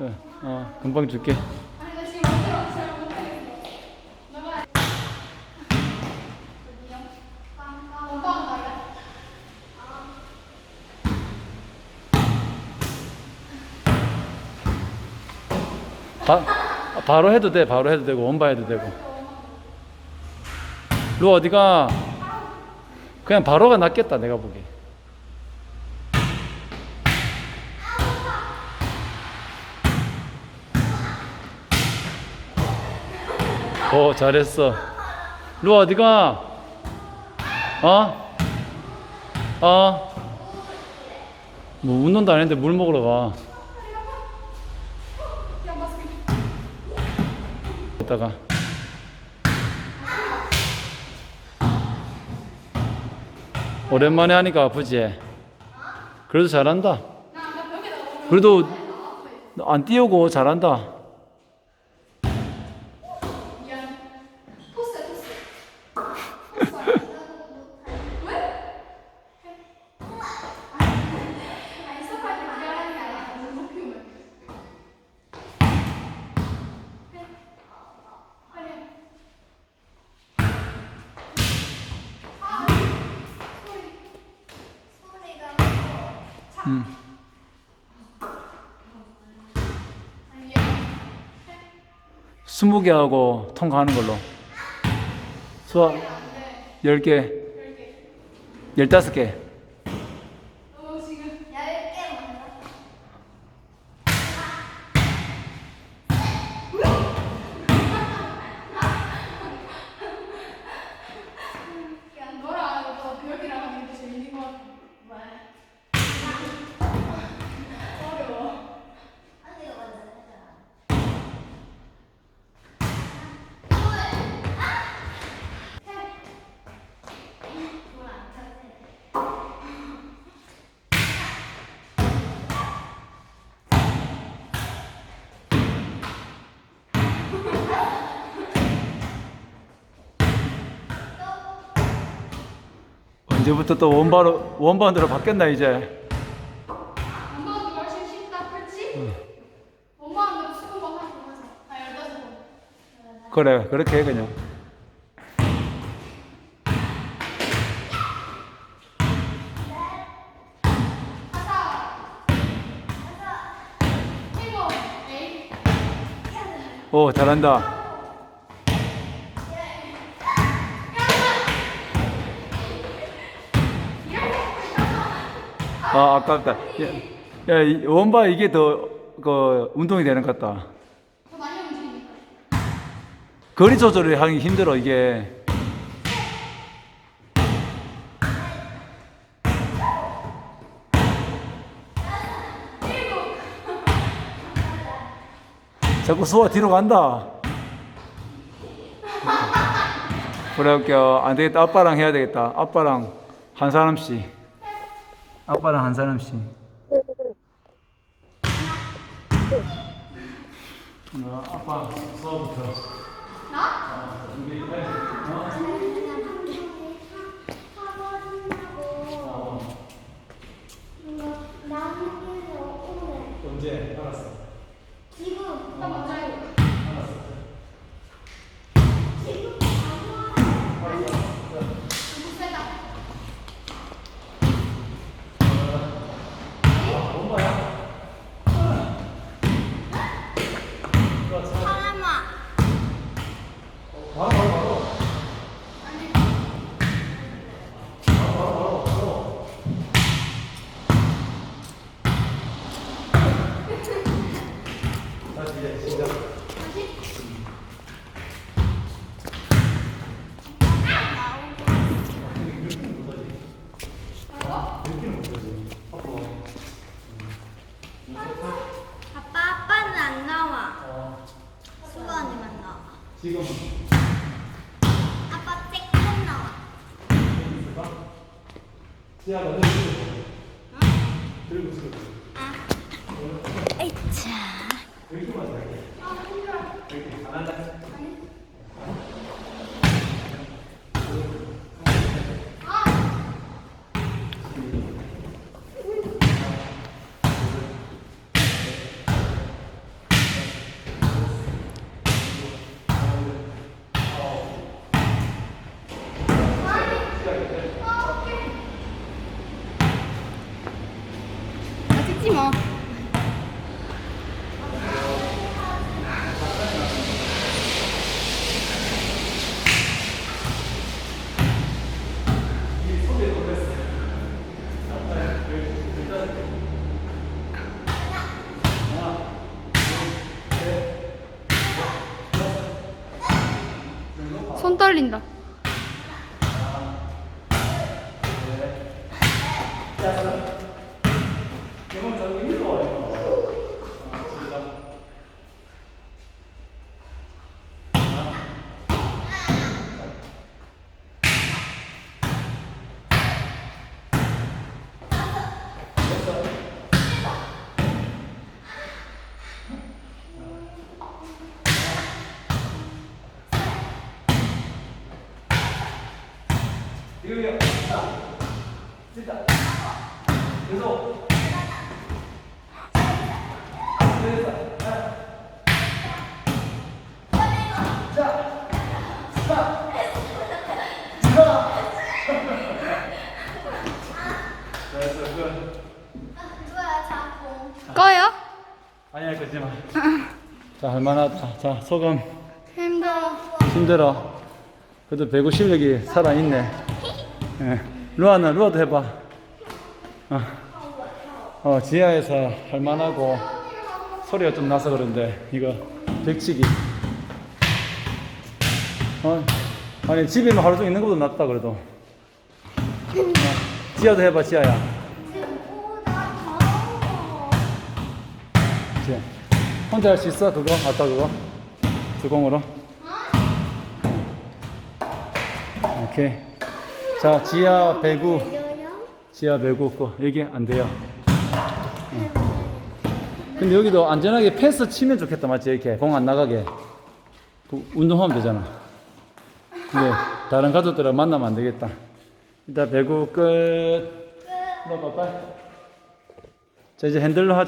네, 어, 금방 줄게. 바, 바로 해도 돼. 바로 해도 되고 원바 해도 되고. 루 어디가? 그냥 바로가 낫겠다. 내가 보기. 오 잘했어. 루 어디가? 어? 어? 뭐 운동도 안 했는데 물 먹으러 가. 이따가 오랜만에 하니까 아프지? 그래도 잘한다. 그래도 안 띄우고 잘한다. 미안 토스야 토스 토스 왜? 아니 서파이 미안한 게 아니라 너무 높이면 빨리 아 소리 소리가 음. 아니 미안 스무 개 하고 통과하는 걸로. 수학 열 개, 열다섯 개. 언제부터 또 원바로 원반으로 바뀌었나 이제? 엄마도 훨씬 쉽다 그렇지? 엄마는 스무 번 하고 하자 아 열다섯 번 그래 그렇게 해 그냥. 일곱 에이 오 잘한다. 아 아깝다. 야, 야 이- 원바 이게 더 그 운동이 되는 것 같다. 더 많이 움직이니까 거리 조절이 하기 힘들어 이게. 자꾸 수아 뒤로 간다. 그래 할게요. 안 되겠다. 아빠랑 해야 되겠다. 아빠랑 한 사람씩. 아빠랑 한 사람씩. 어, 아빠 수아부터. 언제? 알았어. 지금 나 먼저 해볼까? 너무 세다 사람아. 아빠 아빠는 안 나와. 수가 언니만 나와. 지금 아빠 쬐끔 나와. 시야 먼저 들고 들고 있어. 아. 에이차. 이렇게만 할게. 이렇게 안 한다. 꺼요? 아니야 끄지 마. 자 할만하다. 자 소감 힘들어. 힘들어. 그래도 배구 실력이 살아 있네. 예. 루아는 루아도 해봐. 어. 어 지하에서 할만하고 소리가 좀 나서 그런데 이거 백치기. 어 아니 집에만 하루 종일 있는 것보다 낫다 그래도. 어, 지하도 해봐 지하야. 지하. 혼자 할 수 있어 그거 아까 그거 주공으로. 오케이. 자 지하 배구. 지하 배구 거 여기 안 돼요. 응. 근데 여기도 안전하게 펜스 치면 좋겠다 맞지 이렇게 공 안 나가게 그 운동하면 되잖아. 근데 다른 가족들을 만나면 안 되겠다. 일단 배구 끝. 너 빠빠. 자 이제 핸들로 하자.